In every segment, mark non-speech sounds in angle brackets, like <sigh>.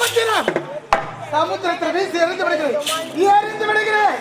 சமுத்திரம். சமுத்திரத்தில் வீசி எரிந்து விடுகிறேன். எரிந்து விடுகிறேன்.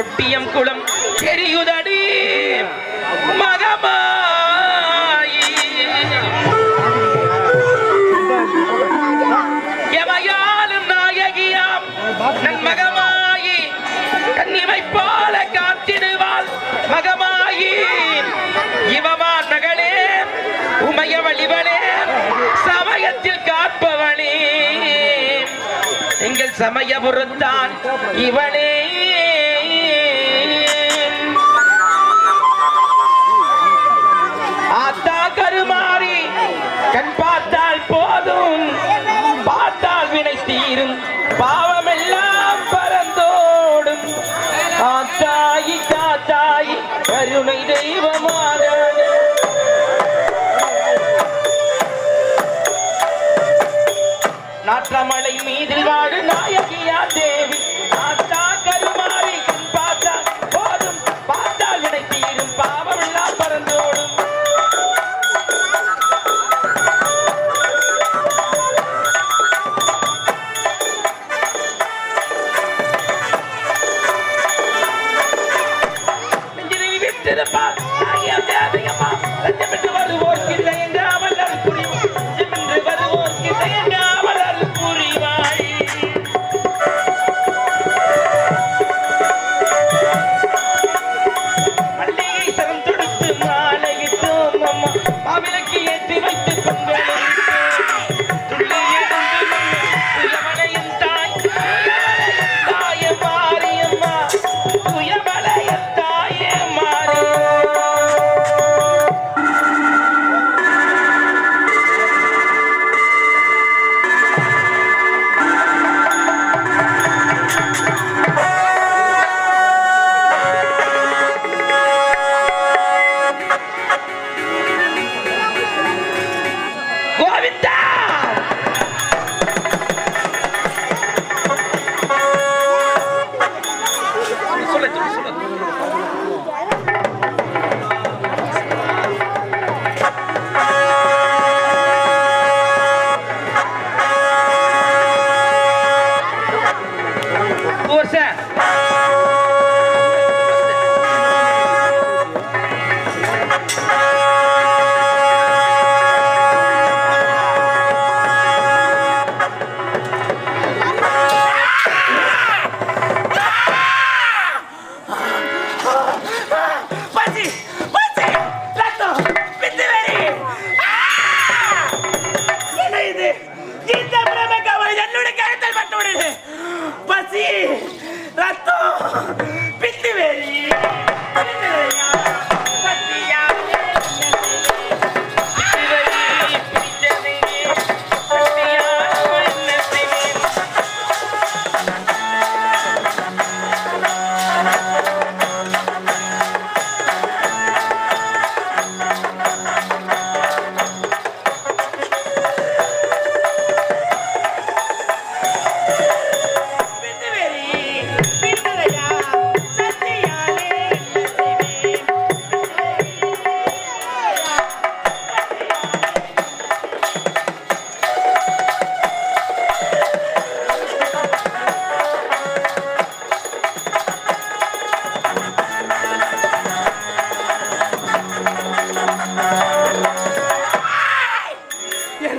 செப்பியம் குளம் தெரியுதடி. மகமாயி. எவையாலும் நாயகியாம் நன் மகமாயி. கண்ணிமைப்பால காத்திடுவாள் மகமாயி. இவமா நகலே உமையவள் இவளே சமயத்தில் காப்பவளே. எங்கள் சமயபுரத்தான் இவளே. தாயி தாத்தாயி கருணை தெய்வமான. நாற்றமலை மீதில் வாடு நாயகியா தேவி. to the. I am dabbing a Thank <laughs> you.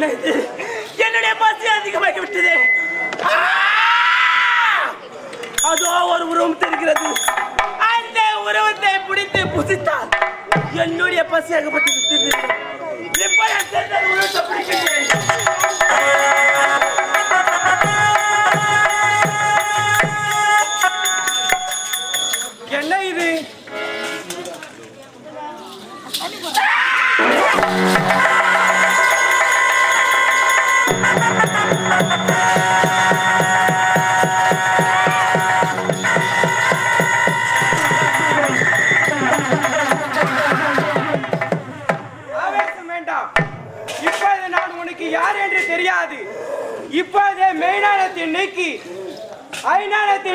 என்ன இது? என்னுடைய பசி அதிகமாகி விட்டது அதோ ஒரு உருவம் தெரிகிறது. அந்த உருவத்தை பிடித்து புசித்தால் என்னுடைய பசி அகப்பட்டு தெரிந்து உருவத்தை பிடிக்கின்றேன். என்ன இது?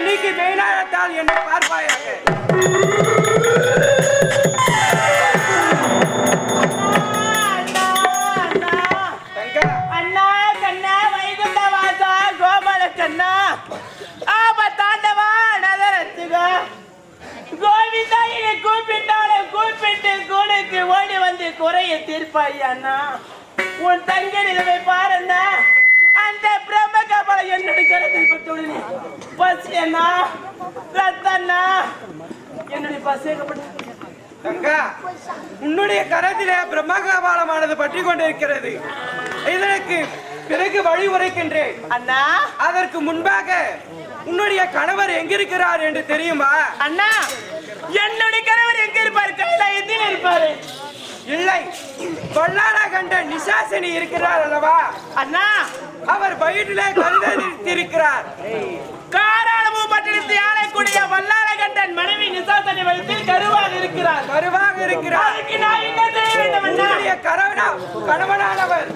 நீக்கி மெய்நாளத்தால் என்று பார்ப்பாயாக. அண்ணா ரத்தண்ணா? என்னுடைய பசி தங்கா உன்னுடைய கரத்திலே பிரம்மகபாலமானது பற்றி கொண்டிருக்கிறது. இதற்கு பிறகு வழி உரைக்கின்றேன். அண்ணா? அதற்கு முன்பாக உன்னுடைய கணவர் எங்கிருக்கிறார் என்று தெரியுமா? அண்ணா என்னுடைய கணவர் எங்க இருப்பாரு? கைலாயத்தில் இருப்பாரு? இல்லை கொல்லார கண்ட நிசாசினி இருக்கிறார் அல்லவா? அண்ணா வயிற்றிலே கருதரித்திருக்கிறார் காராளமு பட்டணத்தை ஆளக்கூடிய வல்லாளகண்டன் மனைவி நிசாசனை வயத்தில் கருவாக இருக்கிறார். கருவாக இருக்கிறார். அதுக்கு நான் என்ன செய்ய வேண்டும் கணவனானவர்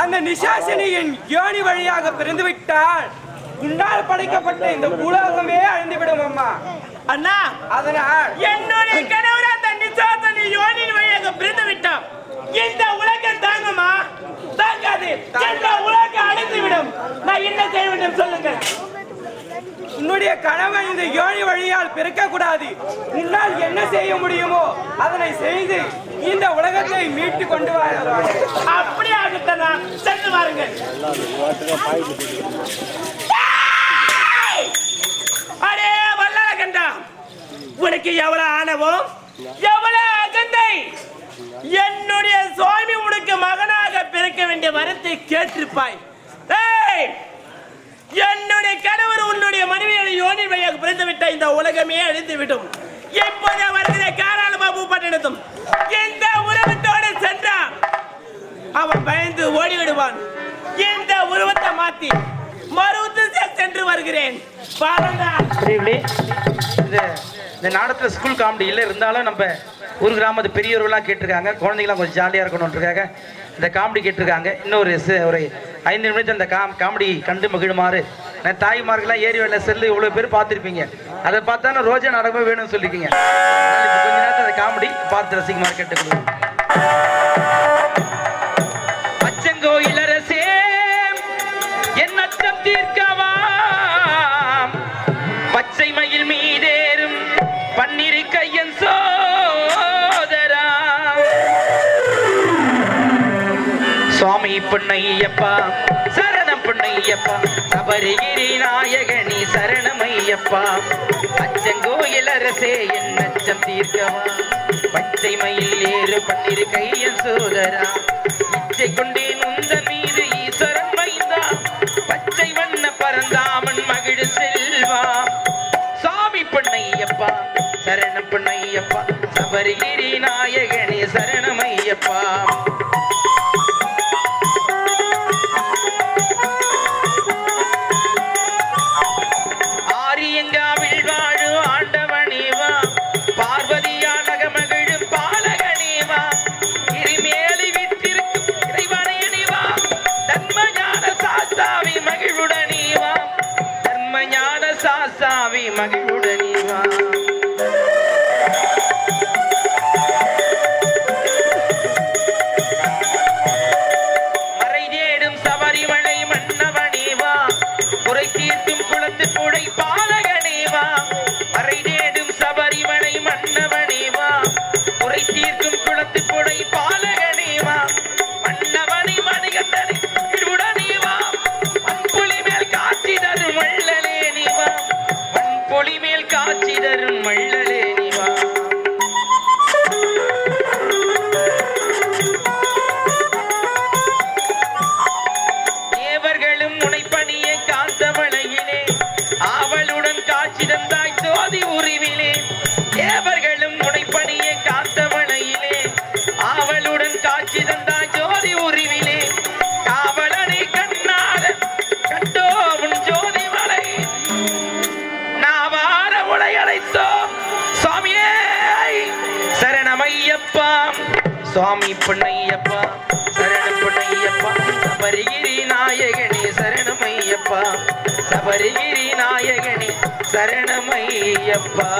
அந்த நிசாசினியின் யோனி வழியாக பிறந்து விட்டால் உன்னால் படைக்கப்பட்ட இந்த உலகமே அழிந்துவிடும் அம்மா. அண்ணா அதனால் என்னுடைய கணவர் அந்த நிசாசனை யோனின் வழியாக பிறந்து விட்டான் இந்த உலகம் தாங்குமா? தாங்காது இந்த உலகம் அழிந்து விடும் நான் என்ன செய்ய வேண்டும் சொல்லுங்கள் உன்னுடைய கணவன் இந்த யோனி வழியால் பிறக்க கூடாது உன்னால் என்ன செய்ய முடியுமோ அதனை செய்து இந்த உலகத்தை மீட்டு கொண்டு வர அப்படி ஆகட்டனா சென்று வாருங்கள் அடே அடே வல்லாளகண்டா உனக்கு எவ்வளவு ஆணவம்? எவ்வளவு அகந்தை? என்னுடைய சுவாமி உனக்கு மகனாக பிறக்க வேண்டிய வரத்தை கேட்டிருப்பாய். என்னுடைய கணவர் உன்னுடைய மனைவியை யோனி வழியாக பிறந்து விட்ட இந்த உலகமே அழிந்து விடும் எப்போது வருகிற காராளமா பட்டணத்தும் இந்த உலகத்தோடு சென்றான் அவன் பயந்து ஓடிவிடுவான். இந்த உருவத்தை மாத்தி மறுத்து சென்று வருகிறேன். பாருங்க. இந்த நாடத்தில் நாடகத்தில் ஸ்கூல் காமெடி இல்லை இருந்தாலும் நம்ம ஒரு கிராமத்து பெரியவர்களாக கேட்டிருக்காங்க. குழந்தைங்களாம் கொஞ்சம் ஜாலியாக இருக்கணுன்றக்காக இந்த காமெடி கேட்டிருக்காங்க. இன்னொரு ஒரு ஐந்து நிமிடத்தில் அந்த காம் காமெடி கண்டு மகிழுமாறு. நான் தாய்மார்கள்லாம் ஏறி வேலை செல்லு இவ்வளோ பேர் பார்த்துருப்பீங்க. அதை பார்த்தா ரோஜா நாடகமே வேணும்னு சொல்லிருக்கீங்க. கொஞ்ச நேரத்தில் அந்த காமெடி பார்த்து ரசிக்குமாறு கேட்டுக்கொள்வோம் அச்சங்கோயிலரசே என் அச்சம் தீர்க்க பொன்னையப்பா சரணம் பொன்னையப்பா சபரிகிரி நாயகனி சரணமையப்பா. அச்சங்கோயில் அரசே என் அச்சம் தீர்க்கவா. பச்சை மயில் ஏறு பன்னிரு கையன் சோதரா. இச்சை கொண்டேன் உந்த மீது ஈஸ்வரன் மைந்தா பச்சை வண்ண பரந்தாமன் மகிழ் செல்வா. சாமி பொன்னையப்பா சரணம் பொன்னையப்பா சபரிகிரி நாயகனே சரணமையப்பா. சாஸ்தாவி சிறந்தாய் காட்சி தந்தாய் சோதி உருவிலே. தேவர்களும் முனைப்பணிய காந்தமலையிலே ஆவலுடன் காட்சி தந்தாய் ஜோதி உருவிலே. காவலனை கண்ணால கண்டோ உன் ஜோதி மலை. நாவார உலை அழைத்தோம் சுவாமியே சரணமையப்பா. சுவாமி பொன்னையப்பா சரணம் பொன்னையப்பா சபரிகிரி நாயகனே சரணமையப்பா. சபரிகிரி நாயகனே சரணமையப்பா.